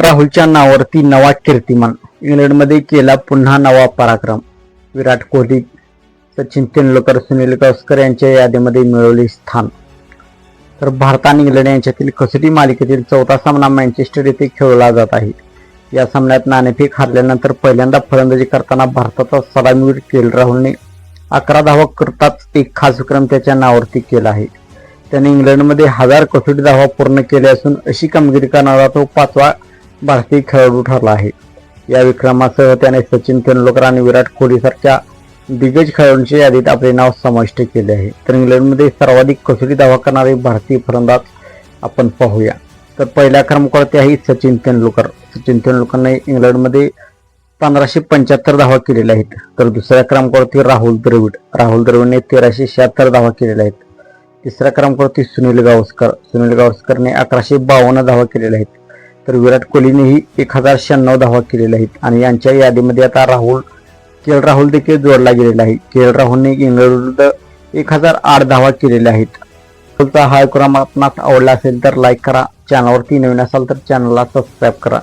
राहुलच्या नावावरती नवा कीर्तिमान. इंग्लंडमध्ये केला पुन्हा नवा पराक्रम. विराट कोहली सचिन तेंडुलकर सुनील गावस्कर यांच्या यादीमध्ये मिळवले स्थान. तर भारत आणि इंग्लंड यांच्यातील कसोटी मालिकेतील चौथा सामना मँचेस्टर येथे खेळला जात आहे. या सामन्यात नाणेफेक हरल्यानंतर पहिल्यांदा फलंदाजी करताना भारताचा सलामीवीर के एल राहुलने अकरा धावा करताच एक खास विक्रम त्याच्या नावावरती केला आहे. त्याने इंग्लंडमध्ये हजार कसोटी धावा पूर्ण केल्या असून अशी कामगिरी करणारा तो पाचवा भारतीय खेळाडू ठरला आहे. या विक्रमासह त्याने सचिन तेंडुलकर आणि विराट कोहलीसारख्या दिग्गज खेळाडूंच्या यादीत आपले नाव समाविष्ट केले आहे. तर इंग्लंडमध्ये सर्वाधिक कसोटी दावा करणारे भारतीय फलंदाज आपण पाहूया. तर पहिल्या क्रमांकावरती आहे सचिन तेंडुलकर. सचिन तेंडुलकरने इंग्लंडमध्ये पंधराशे पंच्याहत्तर धावा केलेल्या आहेत. तर दुसऱ्या क्रमांकावरती राहुल द्रविड. राहुल द्रविडने तेराशे शहात्तर धावा केलेल्या आहेत. तिसऱ्या क्रमांकावरती सुनील गावस्कर. सुनील गावस्करने अकराशे बावन्न धावा केलेल्या आहेत. तर विराट कोहलीनेही एक हजार शहाण्णव धावा केलेल्या आहेत. आणि यांच्या यादीमध्ये आता राहुल के एल राहुल देखील जोडला गेलेला आहे. के एल राहुलने इंग्लंड एक हजार आठ धावा केलेल्या आहेत. तुमचा हा क्रमांक आपणास आवडला असेल तर लाईक करा. चॅनलवरती नवीन असाल तर चॅनलला सबस्क्राईब करा.